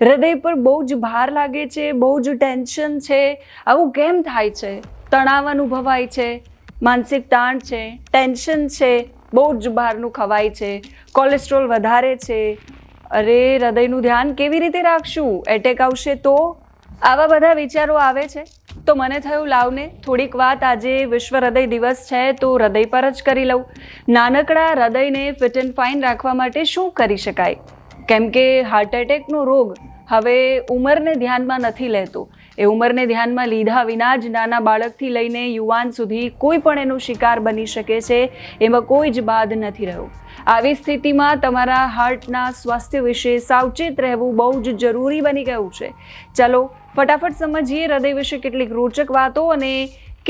હૃદય પર બહુ જ ભાર લાગે છે, બહુ જ ટેન્શન છે. આવું કેમ થાય છે? તણાવ અનુભવાય છે, માનસિક તાણ છે, ટેન્શન છે, બહુ જ બહારનું ખવાય છે, કોલેસ્ટ્રોલ વધારે છે. અરે, હૃદયનું ધ્યાન કેવી રીતે રાખશું? એટેક આવશે તો? આવા બધા વિચારો આવે છે? તો મને થયું લાવને થોડીક વાત. આજે વિશ્વ હૃદય દિવસ છે, તો હૃદય પર જ કરી લઉં. નાનકડા હૃદયને ફિટ એન્ડ ફાઇન રાખવા માટે શું કરી શકાય? કેમ કે હાર્ટ એટેકનો રોગ હવે ઉંમરને ધ્યાનમાં નથી લેતો. એ ઉંમરને ધ્યાનમાં લીધા વિના જ નાના બાળકથી લઈને યુવાન સુધી કોઈ પણ એનો શિકાર બની શકે છે, એમાં કોઈ જ બાદ નથી રહ્યો. આવી સ્થિતિમાં તમારા હાર્ટના સ્વાસ્થ્ય વિશે સાવચેત રહેવું બહુ જ જરૂરી બની ગયું છે. ચાલો, ફટાફટ સમજીએ હૃદય વિશે કેટલીક રોચક વાતો અને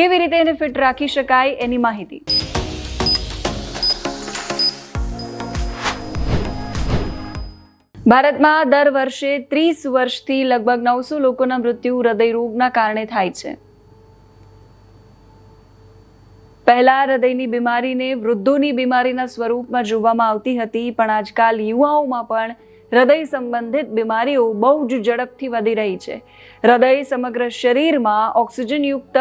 કેવી રીતે એને ફિટ રાખી શકાય એની માહિતી. ભારતમાં દર વર્ષે ત્રીસ વર્ષથી લગભગ નવસો લોકોના મૃત્યુ હૃદય રોગના કારણે થાય છે. પહેલા હૃદયની બીમારીને વૃદ્ધોની બીમારીના સ્વરૂપમાં જોવામાં આવતી હતી, પણ આજકાલ યુવાઓમાં પણ હૃદય સંબંધિત બીમારીઓ બહુ જ ઝડપથી વધી રહી છે. હૃદય સમગ્ર શરીરમાં ઓક્સિજનયુક્ત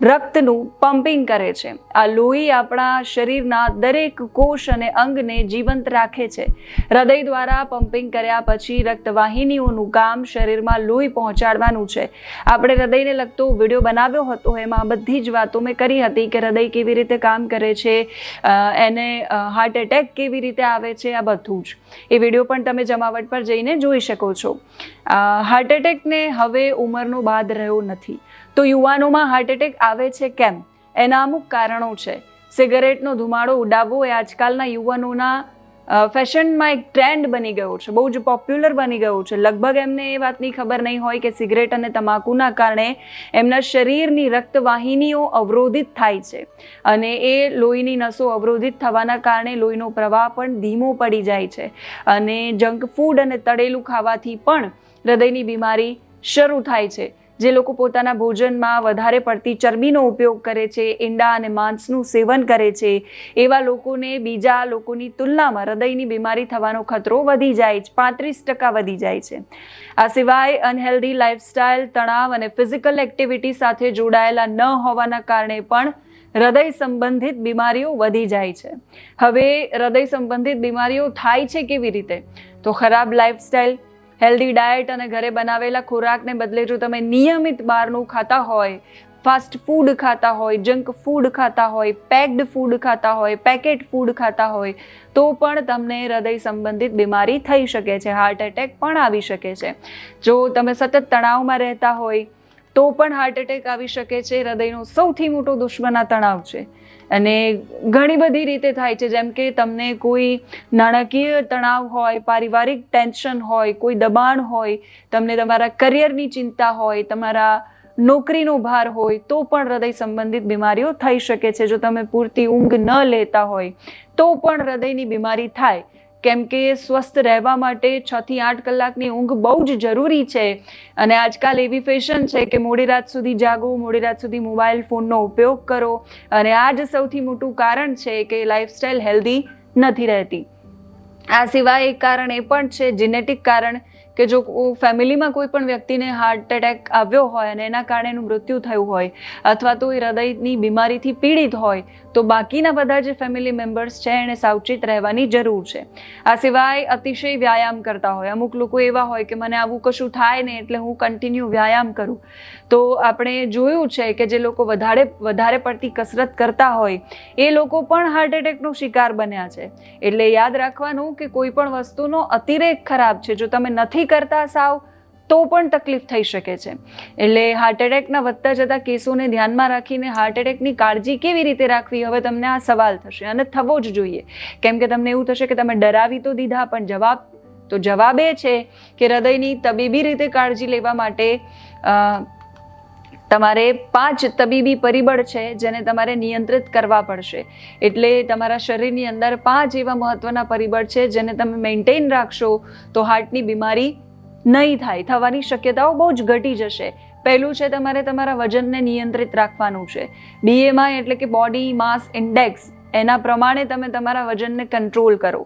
રક્તનું પમ્પિંગ કરે છે. આ લોહી આપણા શરીરના દરેક કોષ અને અંગને જીવંત રાખે છે. હૃદય દ્વારા પમ્પિંગ કર્યા પછી રક્તવાહિનીઓનું કામ શરીરમાં લોહી પહોંચાડવાનું છે. આપણે હૃદયને લગતો વીડિયો બનાવ્યો હતો, એમાં બધી જ વાતો મેં કરી હતી કે હૃદય કેવી રીતે કામ કરે છે એને હાર્ટ એટેક કેવી રીતે આવે છે, આ બધું જ. એ વીડિયો પણ તમે જમાવટ પર જઈને જોઈ શકો છો. હાર્ટ એટેકને હવે ઉંમરનો બાદ રહ્યો નથી. તો યુવાનોમાં હાર્ટ એટેક આવે છે કેમ? એના અમુક કારણો છે. સિગરેટનો ધુમાડો ઉડાવવો એ આજકાલના યુવાનોના ફેશનમાં એક ટ્રેન્ડ બની ગયો છે. બહુ જ પોપ્યુલર બની ગયો છે. લગભગ એમને એ વાતની ખબર નહીં હોય કે સિગરેટ અને તમાકુના કારણે એમના શરીરની રક્તવાહિનીઓ અવરોધિત થાય છે. અને એ લોહીની નસો અવરોધિત થવાના કારણે લોહીનો પ્રવાહ પણ ધીમો પડી જાય છે. અને જંક ફૂડ અને તળેલું ખાવાથી પણ હૃદયની બીમારી શરૂ થાય છે. જે લોકો પોતાના ભોજનમાં વધારે પડતી ચરબીનો ઉપયોગ કરે છે, ઈંડા અને માંસનું સેવન કરે છે, એવા લોકોને બીજા લોકોની તુલનામાં હૃદયની બીમારી થવાનો ખતરો વધી જાય છે, પાંત્રીસ ટકા વધી જાય છે. આ સિવાય અનહેલ્ધી લાઇફસ્ટાઇલ તણાવ અને ફિઝિકલ એક્ટિવિટી સાથે જોડાયેલા ન હોવાના કારણે પણ હૃદય સંબંધિત બીમારીઓ વધી જાય છે. હવે હૃદય સંબંધિત બીમારીઓ થાય છે કેવી રીતે? તો ખરાબ લાઇફસ્ટાઇલ હેલ્ધી ડાયટ અને ઘરે બનાવેલા ખોરાકને બદલે જો તમે નિયમિત બહારનું ખાતા હોય ફાસ્ટ ફૂડ ખાતા હોય જંક ફૂડ ખાતા હોય પેક્ડ ફૂડ ખાતા હોય પેકેટ ફૂડ ખાતા હોય, તો પણ તમને હૃદય સંબંધિત બીમારી થઈ શકે છે હાર્ટ એટેક પણ આવી શકે છે. જો તમે સતત તણાવમાં રહેતા હોય તો પણ હાર્ટ એટેક આવી શકે છે, હૃદયનો સૌથી મોટો દુશ્મન આ તણાવ છે. અને ઘણી બધી રીતે થાય છે, જેમ કે તમને કોઈ નાણાકીય તણાવ હોય, પારિવારિક ટેન્શન હોય, કોઈ દબાણ હોય, તમને તમારા કરિયરની ચિંતા હોય, તમારા નોકરીનો ભાર હોય, તો પણ હૃદય સંબંધિત બીમારીઓ થઈ શકે છે. જો તમે પૂરતી ઊંઘ ન લેતા હોય, તો પણ હૃદયની બીમારી થાય. કેમ કે સ્વસ્થ રહેવા માટે છ થી આઠ કલાકની ઊંઘ બહુ જ જરૂરી છે. અને આજકાલ એવી ફેશન છે કે મોડી રાત સુધી જાગો, મોડી રાત સુધી મોબાઈલ ફોનનો ઉપયોગ કરો. અને આ જ સૌથી મોટું કારણ છે કે લાઈફસ્ટાઈલ હેલ્ધી નથી રહેતી. આ સિવાય એક કારણ એ પણ છે જીનેટિક કારણ કે જો ફેમિલીમાં કોઈ પણ વ્યક્તિને હાર્ટ એટેક આવ્યો હોય અને એના કારણે એનું મૃત્યુ થયું હોય, અથવા તો એ હૃદયની બીમારીથી પીડિત હોય, તો બાકીના બધા જે ફેમિલી મેમ્બર્સ છે એને સાવચેત રહેવાની જરૂર છે. આ સિવાય અતિશય વ્યાયામ કરતા હોય. અમુક લોકો એવા હોય કે મને આવું કશું થાય ને એટલે હું કન્ટિન્યુ વ્યાયામ કરું. તો આપણે જોયું છે કે જે લોકો વધારે વધારે પડતી કસરત કરતા હોય, એ લોકો પણ હાર્ટ એટેકનો શિકાર બન્યા છે. એટલે યાદ રાખવાનું કે કોઈ પણ વસ્તુનો અતિરેક ખરાબ છે. જો તમે નથી કરતા સાવ, તો પણ તકલીફ થઈ શકે છે. એટલે હાર્ટ એટેકના વધતા જતા કેસોને ધ્યાનમાં રાખીને હાર્ટ એટેકની કાળજી કેવી રીતે રાખવી, હવે તમને આ સવાલ થશે અને થવો જ જોઈએ. કેમ કે તમને એવું થશે કે તમે ડરાવી તો દીધા, પણ જવાબ, તો જવાબ એ છે કે હૃદયની તબીબી રીતે કાળજી લેવા માટે તમારે પાંચ તબીબી પરિબળ છે જેને તમારે નિયંત્રિત કરવા પડશે. એટલે તમારા શરીરની અંદર પાંચ એવા મહત્વના પરિબળ છે જેને તમે મેન્ટેન રાખશો તો હાર્ટની બીમારી નહીં થાય, થવાની શક્યતાઓ બહુ જ ઘટી જશે. પહેલું છે તમારે તમારા વજનને નિયંત્રિત રાખવાનું છે. બીએમઆઈ એટલે કે બોડી માસ ઇન્ડેક્સ એના પ્રમાણે તમે તમારા વજનને કંટ્રોલ કરો.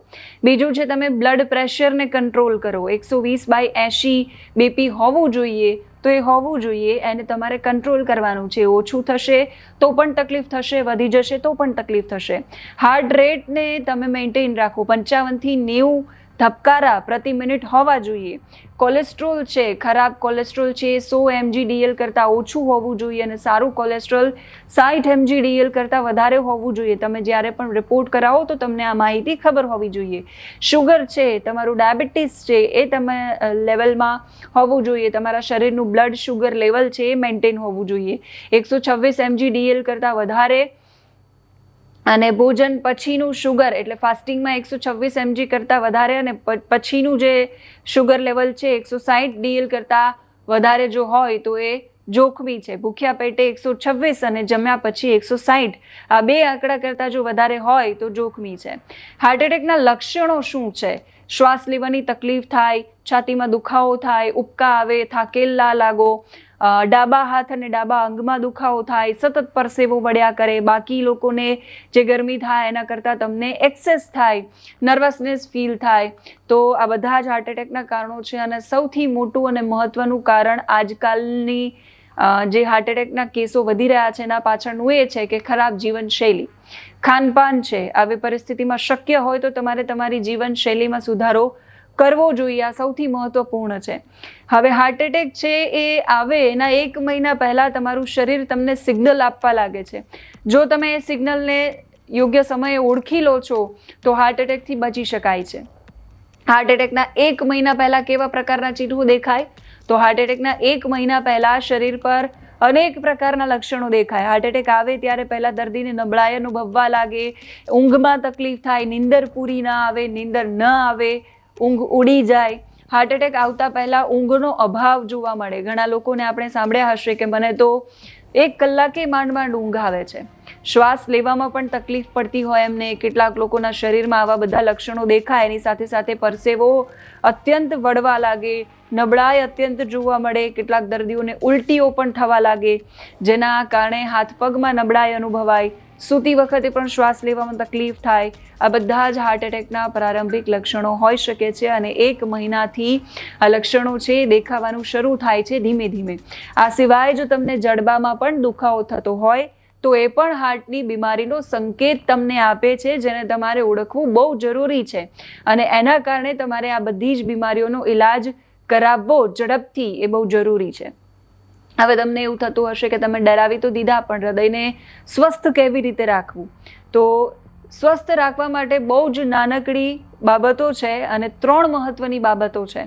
બીજું છે તમે બ્લડ પ્રેશરને કંટ્રોલ કરો. એકસો વીસ બાય એંશી બીપી હોવું જોઈએ, તો એ હોવું જોઈએ, એને તમારે કંટ્રોલ કરવાનું છે. ઓછું થશે તો પણ તકલીફ થશે, વધી જશે તો પણ તકલીફ થશે. હાર્ટ રેટને તમે મેન્ટેન રાખો. પંચાવનથી નેવું ધબકારા પ્રતિ મિનિટ હોવા જોઈએ. કોલેસ્ટ્રોલ છે, ખરાબ કોલેસ્ટ્રોલ છે, સો એમજી ડીએલ કરતાં ઓછું હોવું જોઈએ અને સારું કોલેસ્ટ્રોલ સાઠ એમજી ડીએલ કરતાં વધારે હોવું જોઈએ. તમે જ્યારે પણ રિપોર્ટ કરાવો તો તમને આ માહિતી ખબર હોવી જોઈએ. શુગર છે, તમારું ડાયાબિટીસ છે, એ તમે લેવલમાં હોવું જોઈએ. તમારા શરીરનું બ્લડ શુગર લેવલ છે, એ મેન્ટેન હોવું જોઈએ. એકસો છવ્વીસ એમજી ડીએલ કરતાં વધારે અને ભોજન પછીનું શુગર એટલે ફાસ્ટિંગમાં એકસો છવ્વીસ એમજી કરતાં વધારે અને પછીનું જે શુગર લેવલ છે એકસો સાઠ ડીએલ કરતાં વધારે જો હોય તો એ જોખમી છે. ભૂખ્યા પેટે એકસો છવ્વીસ અને જમ્યા પછી એકસો સાઠ આ બે આંકડા કરતાં જો વધારે હોય તો જોખમી છે. હાર્ટ એટેકના લક્ષણો શું છે? શ્વાસ લેવાની તકલીફ થાય, છાતીમાં દુખાવો થાય, ઉબકા આવે, થાકેલા લાગો ડાબા હાથ અને ડાબા અંગમાં દુખાવો થાય, સતત પરસેવો વળ્યા કરે, બાકી લોકોને જે ગરમી થાય એના કરતાં તમને એક્સેસ થાય, નર્વસનેસ ફીલ થાય. તો આ બધા જ હાર્ટ એટેકના કારણો છે અને સૌથી મોટું અને મહત્ત્વનું કારણ આજકાલની જે હાર્ટ એટેકના કેસો વધી રહ્યા છે એના પાછળનું એ છે કે ખરાબ જીવનશૈલી. ખાનપાન છે. આવી પરિસ્થિતિમાં શક્ય હોય તો તમારે તમારી જીવનશૈલીમાં સુધારો કરવો જોઈએ, આ સૌથી મહત્વપૂર્ણ છે. હવે હાર્ટ એટેક છે એ આવે એના એક મહિના પહેલાં તમારું શરીર તમને સિગ્નલ આપવા લાગે છે. જો તમે એ સિગ્નલને યોગ્ય સમયે ઓળખી લો છો, તો હાર્ટ એટેકથી બચી શકાય છે. હાર્ટ એટેકના એક મહિના પહેલાં કેવા પ્રકારના ચીઠું દેખાય? તો હાર્ટ એટેકના એક મહિના પહેલાં શરીર પર અનેક પ્રકારના લક્ષણો દેખાય. હાર્ટ એટેક આવે ત્યારે પહેલાં દર્દીને નબળાઈ અનુભવવા લાગે, ઊંઘમાં તકલીફ થાય, નીંદર પૂરી ના આવે, નીંદર ન આવે ઊંઘ ઉડી જાય હાર્ટ એટેક આવતા પહેલાં ઊંઘનો અભાવ જોવા મળે. ઘણા લોકોને આપણે સાંભળ્યા હશે કે મને તો એક કલાકે માંડ માંડ ઊંઘ આવે છે. શ્વાસ લેવામાં પણ તકલીફ પડતી હોય એમને, કેટલાક લોકોના શરીરમાં આવા બધા લક્ષણો દેખાય, એની સાથે સાથે પરસેવો અત્યંત વળવા લાગે, નબળાઈ અત્યંત જોવા મળે, કેટલાક દર્દીઓને ઉલટીઓ પણ થવા લાગે, જેના કારણે હાથ પગમાં નબળાઈ અનુભવાય સૂતી વખતે પણ શ્વાસ લેવામાં તકલીફ થાય. આ બધા જ હાર્ટ એટેકના પ્રારંભિક લક્ષણો હોઈ શકે છે અને એક મહિનાથી આ લક્ષણો છે દેખાવાનું શરૂ થાય છે ધીમે ધીમે. આ સિવાય જો તમને જડબામાં પણ દુખાવો થતો હોય, તો એ પણ હાર્ટની બીમારીનો સંકેત તમને આપે છે, જેને તમારે ઓળખવું બહુ જરૂરી છે. અને એના કારણે તમારે આ બધી જ બીમારીઓનો ઈલાજ કરાવવો ઝડપથી એ બહુ જરૂરી છે. હવે તમને એવું થતું હશે કે તમે ડરાવી તો દીધા, પણ હૃદયને સ્વસ્થ કેવી રીતે રાખવું? તો સ્વસ્થ રાખવા માટે બહુ જ નાનકડી બાબતો છે અને ત્રણ મહત્વની બાબતો છે.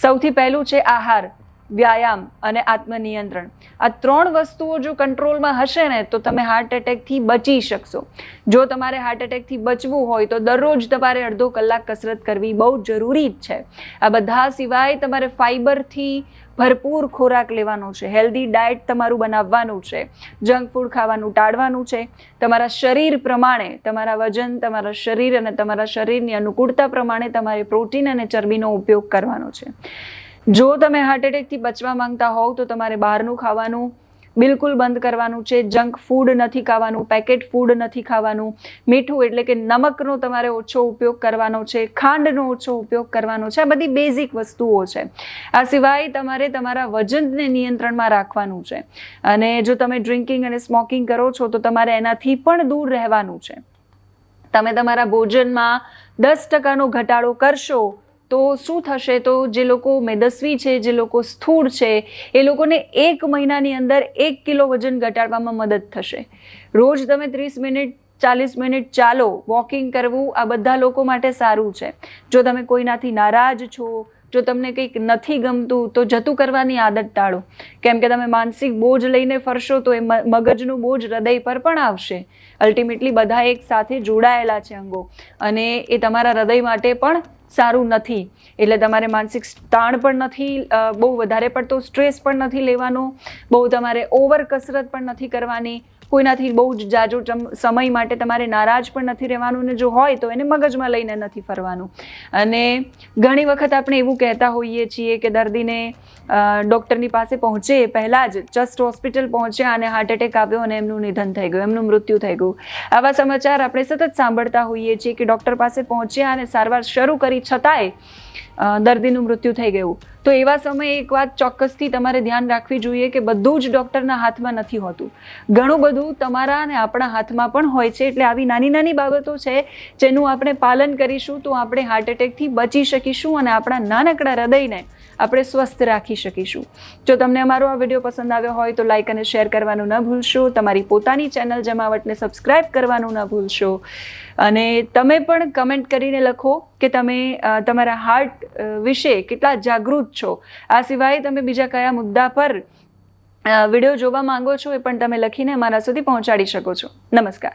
સૌથી પહેલું છે આહાર. વ્યાયામ અને આત્મનિયંત્રણ. આ ત્રણ વસ્તુઓ જો કંટ્રોલમાં હશે ને, તો તમે હાર્ટ એટેકથી બચી શકશો. જો તમારે હાર્ટ એટેકથી બચવું હોય, તો દરરોજ તમારે અડધો કલાક કસરત કરવી બહુ જરૂરી જ છે. આ બધા સિવાય તમારે ફાઈબરથી ભરપૂર ખોરાક લેવાનો છે. હેલ્ધી ડાયટ તમારું બનાવવાનું છે. જંક ફૂડ ખાવાનું ટાળવાનું છે. તમારા શરીર પ્રમાણે, તમારા વજન, તમારા શરીર અને તમારા શરીરની અનુકૂળતા પ્રમાણે તમારે પ્રોટીન અને ચરબીનો ઉપયોગ કરવાનો છે. જો તમે હાર્ટ એટેકથી બચવા માંગતા હોવ, તો તમારે બહારનું ખાવાનું બિલકુલ બંધ કરવાનું છે. જંક ફૂડ નથી ખાવાનું પેકેટ ફૂડ નથી ખાવાનું. મીઠું એટલે કે નમકનો તમારે ઓછો ઉપયોગ કરવાનો છે, ખાંડનો ઓછો ઉપયોગ કરવાનો છે. આ બધી બેઝિક વસ્તુઓ છે. આ સિવાય તમારે તમારા વજનને નિયંત્રણમાં રાખવાનું છે. અને જો તમે ડ્રિંકિંગ અને સ્મોકિંગ કરો છો, તો તમારે એનાથી પણ દૂર રહેવાનું છે. તમે તમારા ભોજનમાં દસ ટકાનો ઘટાડો કરશો તો શું થશે? તો જે લોકો મેદસ્વી છે, જે લોકો સ્થૂળ છે, એ લોકોને એક મહિનાની અંદર એક કિલો વજન ઘટાડવામાં મદદ થશે. રોજ તમે ત્રીસ મિનિટ, ચાલીસ મિનિટ ચાલો, વોકિંગ કરવું આ બધા લોકો માટે સારું છે. જો તમે કોઈનાથી નારાજ છો, જો તમને કંઈક નથી ગમતું, તો જતું કરવાની આદત ટાળો. કેમ કે તમે માનસિક બોજ લઈને ફરશો, તો એ મગજનું બોજ હૃદય પર પણ આવશે. અલ્ટિમેટલી બધા એક સાથે જોડાયેલા છે અંગો. અને એ તમારા હૃદય માટે પણ સારું નથી. એટલે તમારે માનસિક તાણ પણ નથી બહુ વધારે પડતો સ્ટ્રેસ પણ નથી લેવાનો. બહુ તમારે ઓવર કસરત પણ નથી કરવાની. કોઈનાથી બહુ જ જાજો સમય માટે તમારે નારાજ પણ નથી રહેવાનું ને જો હોય તો એને મગજમાં લઈને નથી ફરવાનું. અને ઘણી વખત આપણે એવું કહેતા હોઈએ છીએ કે દર્દીને ડૉક્ટરની પાસે પહોંચે પહેલાં જ જસ્ટ હોસ્પિટલ પહોંચ્યા અને હાર્ટ એટેક આવ્યો અને એમનું નિધન થઈ ગયું, એમનું મૃત્યુ થઈ ગયું. આવા સમાચાર આપણે સતત સાંભળતા હોઈએ છીએ કે ડૉક્ટર પાસે પહોંચ્યા અને સારવાર શરૂ કરી છતાંય દર્દીનું મૃત્યુ થઈ ગયું. તો એવા સમયે એક વાત ચોક્કસથી તમારે ધ્યાન રાખવી જોઈએ કે બધું જ ડૉક્ટરના હાથમાં નથી હોતું. ઘણું બધું તમારા અને આપણા હાથમાં પણ હોય છે, એટલે આવી નાની નાની બાબતો છે, જેનું આપણે પાલન કરીશું તો આપણે હાર્ટ એટેકથી બચી શકીશું અને આપણા નાનકડા હૃદયને આપણે સ્વસ્થ રાખી શકીશું. જો તમને અમારો આ વીડિયો પસંદ આવ્યો હોય તો લાઇક અને શેર કરવાનું ન ભૂલશો. તમારી પોતાની ચેનલ જમાવટને સબસ્ક્રાઇબ કરવાનું ન ભૂલશો. અને તમે પણ કમેન્ટ કરીને લખો કે તમે તમારા હાર્ટ વિશે કેટલા જાગૃત છો. આ સિવાય તમે બીજા કયા મુદ્દા પર વીડિયો જોવા માંગો છો એ પણ તમે લખીને અમારા સુધી પહોંચાડી શકો છો. નમસ્કાર.